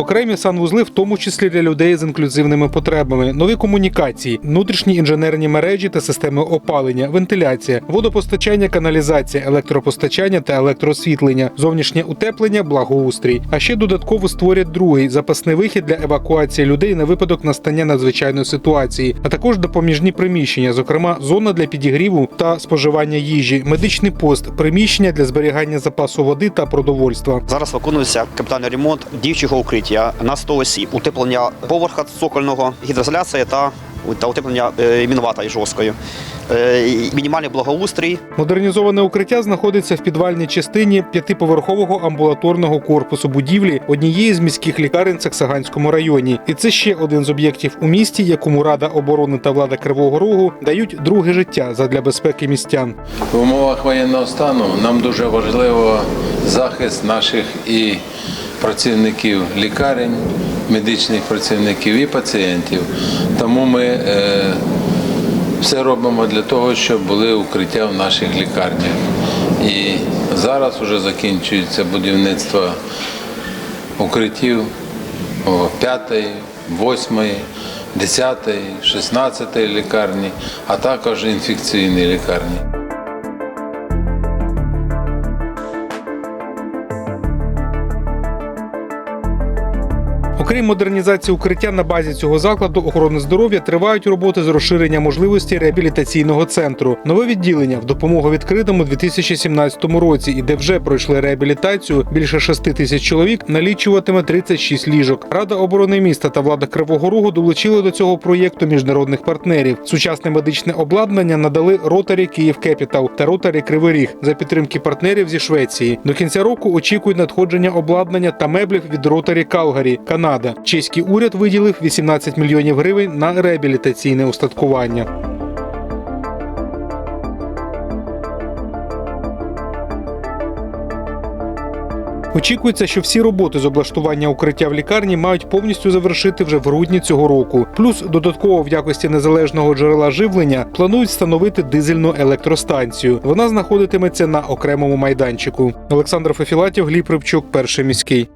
окремі санвузли, в тому числі для людей з інклюзивними потребами, нові комунікації, внутрішні інженерні мережі та системи опалення, вентиляція, водопостачання, каналізація, електропостачання та електроосвітлення, зовнішнє утеплення, благоустрій. А ще додатково створять другий запасний вихід для евакуації людей на випадок настання надзвичайної ситуації, а також допоміжні приміщення, зокрема зона для підігріву та споживання їжі, медичний пост, приміщення для зберігання запасу води та продовольства. Зараз виконується капітальний ремонт діючого укриття на 100 осіб, утеплення поверха цокольного, гідроізоляція та, та утеплення е, мінвата і жорсткою. Е, мінімальний благоустрій, Модернізоване укриття знаходиться в підвальній частині п'ятиповерхового амбулаторного корпусу будівлі однієї з міських лікарень в Саксаганському районі. І це ще один з об'єктів у місті, якому Рада оборони та влада Кривого Рогу дають друге життя задля безпеки містян. В умовах воєнного стану нам дуже важливо захист наших і працівників лікарень, медичних працівників і пацієнтів. Тому ми е, все робимо для того, щоб були укриття в наших лікарнях. І зараз вже закінчується будівництво укриттів о, 5, 8, 10, 16 лікарні, а також інфекційні лікарні. Окрім модернізації укриття на базі цього закладу охорони здоров'я тривають роботи з розширення можливості реабілітаційного центру. Нове відділення в допомогу відкритому у 2017 році, і де вже пройшли реабілітацію більше 6 тисяч чоловік, налічуватиме 36 ліжок. Рада оборони міста та влада Кривого Рогу долучили до цього проєкту міжнародних партнерів. Сучасне медичне обладнання надали ротарі Київ Кепітал та ротарі Кривий Ріг за підтримки партнерів зі Швеції. До кінця року очікують надходження обладнання та меблів від ротарі Калгарі, Канада. Чеський уряд виділив 18 мільйонів гривень на реабілітаційне устаткування. Очікується, що всі роботи з облаштування укриття в лікарні мають повністю завершити вже в грудні цього року. Плюс додатково в якості незалежного джерела живлення планують встановити дизельну електростанцію. Вона знаходитиметься на окремому майданчику. Олександр Фефілатів, Гліб Рибчук, перший міський.